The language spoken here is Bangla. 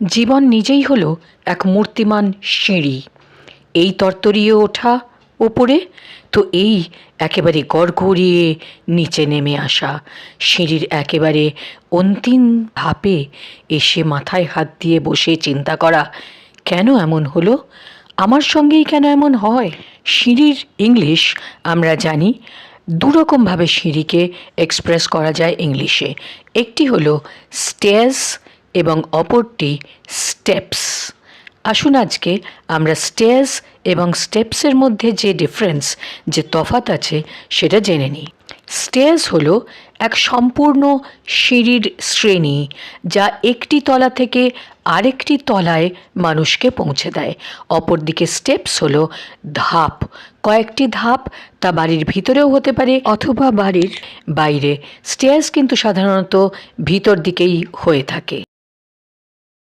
জীবন নিজেই হলো এক মূর্তিমান সিঁড়ি। এই তরতরিয়ে ওঠা ওপরে তো এই একেবারে গড়গড়িয়ে নিচে নেমে আসা। সিঁড়ির একেবারে অন্তিম ধাপে এসে মাথায় হাত দিয়ে বসে চিন্তা করা, কেন এমন হলো? আমার সঙ্গেই কেন এমন হয়? সিঁড়ির ইংলিশ আমরা জানি, দুরকমভাবে সিঁড়িকে এক্সপ্রেস করা যায় ইংলিশে। একটি হলো স্টেজ এবং অপরটি স্টেপস আসুন আজকে আমরা স্টেজ এবং স্টেপসের মধ্যে যে ডিফারেন্স যে তফাত আছে, সেটা জেনে নিই। স্টেজ হলো এক সম্পূর্ণ সিঁড়ির শ্রেণি যা একটি তলা থেকে আরেকটি তলায় মানুষকে পৌঁছে দেয়। অপরদিকে স্টেপস হলো ধাপ। কয়েকটি ধাপ তা বাড়ির ভিতরেও হতে পারে অথবা বাড়ির বাইরে। স্টেয়ার্স কিন্তু সাধারণত ভিতর দিকেই হয়ে থাকে।